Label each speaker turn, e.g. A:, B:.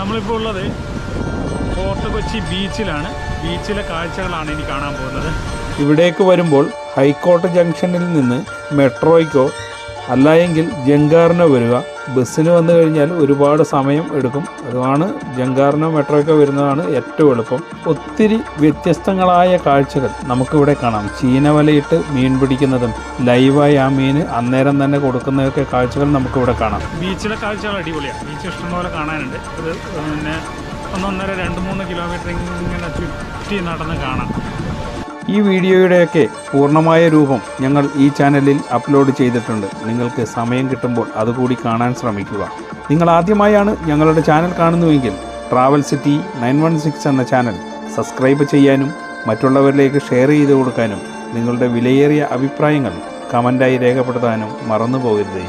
A: നമ്മളിപ്പോൾ ഉള്ളത് ഫോർട്ട് കൊച്ചി ബീച്ചിലാണ്. ബീച്ചിലെ കാഴ്ചകളാണ് ഇനി കാണാൻ പോകുന്നത്.
B: ഇവിടേക്ക് വരുമ്പോൾ ഹൈക്കോട്ട് ജംഗ്ഷനിൽ നിന്ന് മെട്രോയ്ക്കോ അല്ലായെങ്കിൽ ജങ്കാറിനോ വരിക. ബസ്സിന് വന്നു കഴിഞ്ഞാൽ ഒരുപാട് സമയം എടുക്കും. അതുമാണ് ജങ്കാറിനോ മെട്രോയ്ക്കോ വരുന്നതാണ് ഏറ്റവും എളുപ്പം. ഒത്തിരി വ്യത്യസ്തങ്ങളായ കാഴ്ചകൾ നമുക്കിവിടെ കാണാം. ചീനവലയിട്ട് മീൻ പിടിക്കുന്നതും ലൈവായി ആ മീൻ അന്നേരം തന്നെ കൊടുക്കുന്നതൊക്കെ കാഴ്ചകൾ നമുക്കിവിടെ കാണാം.
A: ബീച്ചിലെ കാഴ്ചകൾ അടിപൊളിയാണ് ബീച്ച് ഇഷ്ടംപോലെ കാണാനുണ്ട്. അത് പിന്നെ ഒന്നൊന്നര രണ്ട് മൂന്ന് കിലോമീറ്റർ ഇങ്ങനെ ചുറ്റി നടന്ന് കാണാം.
B: ഈ വീഡിയോയുടെയൊക്കെ പൂർണമായ രൂപം ഞങ്ങൾ ഈ ചാനലിൽ അപ്ലോഡ് ചെയ്തിട്ടുണ്ട്. നിങ്ങൾക്ക് സമയം കിട്ടുമ്പോൾ അതുകൂടി കാണാൻ ശ്രമിക്കുക. നിങ്ങൾ ആദ്യമായാണ് ഞങ്ങളുടെ ചാനൽ കാണുന്നുവെങ്കിൽ travel city nine one six എന്ന ചാനൽ സബ്സ്ക്രൈബ് ചെയ്യാനും മറ്റുള്ളവരിലേക്ക് ഷെയർ ചെയ്ത് കൊടുക്കാനും നിങ്ങളുടെ വിലയേറിയ അഭിപ്രായങ്ങൾ കമന്റായി രേഖപ്പെടുത്താനും മറന്നു പോകരുതേ